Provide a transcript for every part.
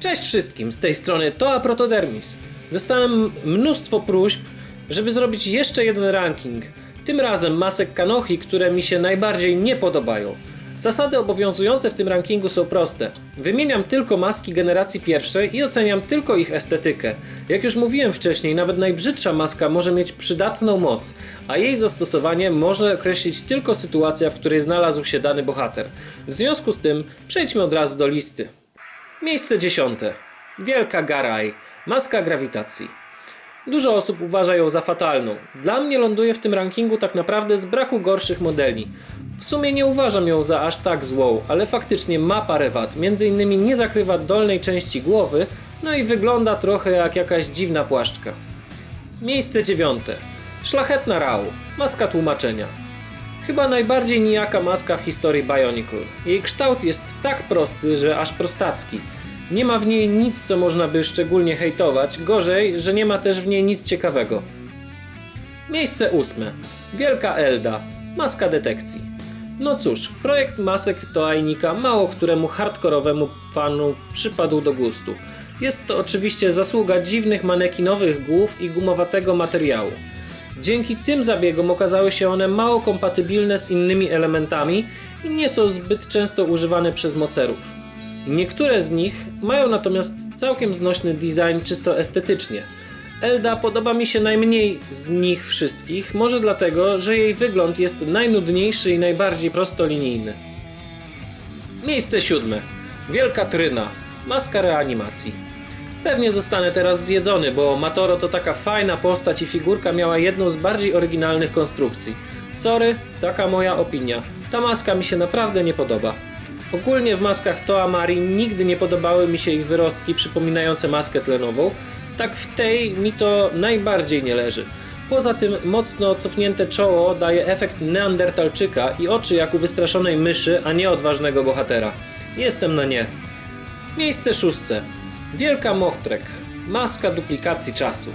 Cześć wszystkim, z tej strony Toa Protodermis. Dostałem mnóstwo próśb, żeby zrobić jeszcze jeden ranking. Tym razem masek Kanohi, które mi się najbardziej nie podobają. Zasady obowiązujące w tym rankingu są proste. Wymieniam tylko maski generacji pierwszej i oceniam tylko ich estetykę. Jak już mówiłem wcześniej, nawet najbrzydsza maska może mieć przydatną moc, a jej zastosowanie może określić tylko sytuacja, w której znalazł się dany bohater. W związku z tym przejdźmy od razu do listy. Miejsce dziesiąte. Wielka Garaj. Maska grawitacji. Dużo osób uważa ją za fatalną. Dla mnie ląduje w tym rankingu tak naprawdę z braku gorszych modeli. W sumie nie uważam ją za aż tak złą, ale faktycznie ma parę wad. Między innymi nie zakrywa dolnej części głowy, no i wygląda trochę jak jakaś dziwna płaszczka. Miejsce dziewiąte. Szlachetna Rau. Maska tłumaczenia. Chyba najbardziej nijaka maska w historii Bionicle. Jej kształt jest tak prosty, że aż prostacki. Nie ma w niej nic, co można by szczególnie hejtować, gorzej, że nie ma też w niej nic ciekawego. Miejsce ósme. Wielka Elda. Maska detekcji. No cóż, projekt masek Toajnika mało któremu hardkorowemu fanu przypadł do gustu. Jest to oczywiście zasługa dziwnych manekinowych głów i gumowatego materiału. Dzięki tym zabiegom okazały się one mało kompatybilne z innymi elementami i nie są zbyt często używane przez mocerów. Niektóre z nich mają natomiast całkiem znośny design czysto estetycznie. Elda podoba mi się najmniej z nich wszystkich, może dlatego, że jej wygląd jest najnudniejszy i najbardziej prostolinijny. Miejsce siódme. Wielka Tryna. Maska reanimacji. Pewnie zostanę teraz zjedzony, bo Matoro to taka fajna postać i figurka miała jedną z bardziej oryginalnych konstrukcji. Sorry, taka moja opinia. Ta maska mi się naprawdę nie podoba. Ogólnie w maskach Toa Mari nigdy nie podobały mi się ich wyrostki przypominające maskę tlenową, tak w tej mi to najbardziej nie leży. Poza tym mocno cofnięte czoło daje efekt neandertalczyka i oczy jak u wystraszonej myszy, a nie odważnego bohatera. Jestem na nie. Miejsce szóste. Wielka Mochtrek. Maska duplikacji czasu.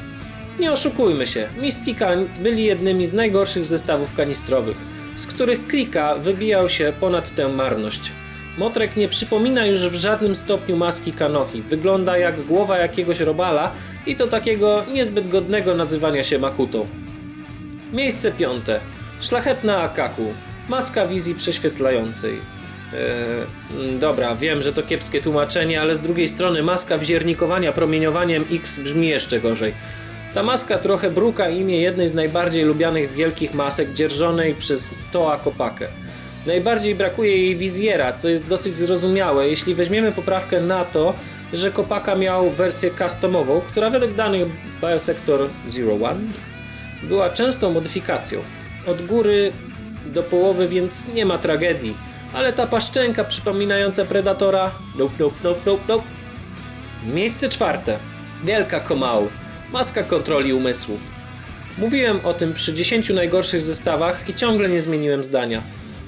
Nie oszukujmy się, Mystika byli jednymi z najgorszych zestawów kanistrowych, z których klika wybijał się ponad tę marność. Motrek nie przypomina już w żadnym stopniu maski Kanohi. Wygląda jak głowa jakiegoś robala i to takiego niezbyt godnego nazywania się Makutą. Miejsce piąte. Szlachetna Akaku. Maska wizji prześwietlającej. Eee, dobra, wiem, że to kiepskie tłumaczenie, ale z drugiej strony maska wziernikowania promieniowaniem X brzmi jeszcze gorzej. Ta maska trochę bruka imię jednej z najbardziej lubianych wielkich masek dzierżonej przez Toa Kopakę. Najbardziej brakuje jej wizjera, co jest dosyć zrozumiałe, jeśli weźmiemy poprawkę na to, że Kopaka miał wersję customową, która według danych Biosector Zero One była częstą modyfikacją. Od góry do połowy, więc nie ma tragedii. Ale ta paszczęka przypominająca Predatora... Nope, nope, nope, nope, nope. Miejsce czwarte. Wielka Komał. Maska kontroli umysłu. Mówiłem o tym przy 10 najgorszych zestawach i ciągle nie zmieniłem zdania.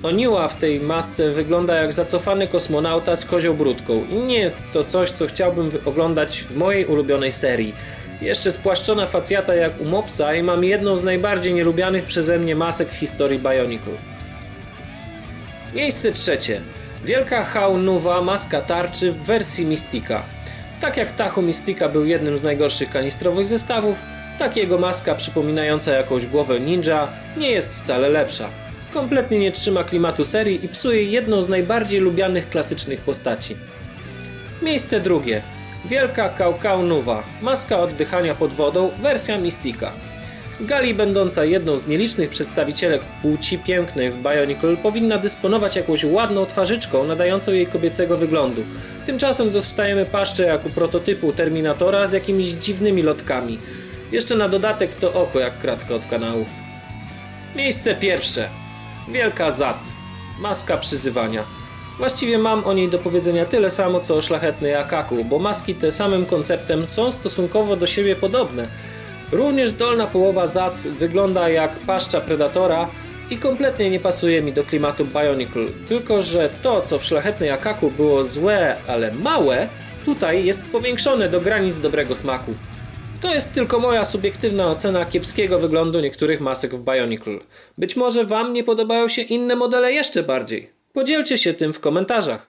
Oniła w tej masce wygląda jak zacofany kosmonauta z kozią brudką i nie jest to coś, co chciałbym oglądać w mojej ulubionej serii. Jeszcze spłaszczona facjata jak u Mopsa i mam jedną z najbardziej nielubianych przeze mnie masek w historii Bionicle. Miejsce trzecie. Wielka Haunuwa maska tarczy w wersji Mystika. Tak jak Tachu Mystika był jednym z najgorszych kanistrowych zestawów, tak jego maska przypominająca jakąś głowę ninja nie jest wcale lepsza. Kompletnie nie trzyma klimatu serii i psuje jedną z najbardziej lubianych klasycznych postaci. Miejsce drugie. Wielka Kaukaunuwa, maska oddychania pod wodą, wersja Mystika. Gali, będąca jedną z nielicznych przedstawicielek płci pięknej w Bionicle, powinna dysponować jakąś ładną twarzyczką nadającą jej kobiecego wyglądu. Tymczasem dostajemy paszczę jak u prototypu Terminatora z jakimiś dziwnymi lotkami. Jeszcze na dodatek to oko jak kratka od kanału. Miejsce pierwsze. Wielka Zac. Maska przyzywania. Właściwie mam o niej do powiedzenia tyle samo co o szlachetnej Akaku, bo maski te samym konceptem są stosunkowo do siebie podobne. Również dolna połowa Zac wygląda jak paszcza Predatora i kompletnie nie pasuje mi do klimatu Bionicle. Tylko, że to co w szlachetnej Akaku było złe, ale małe, tutaj jest powiększone do granic dobrego smaku. To jest tylko moja subiektywna ocena kiepskiego wyglądu niektórych masek w Bionicle. Być może Wam nie podobają się inne modele jeszcze bardziej. Podzielcie się tym w komentarzach.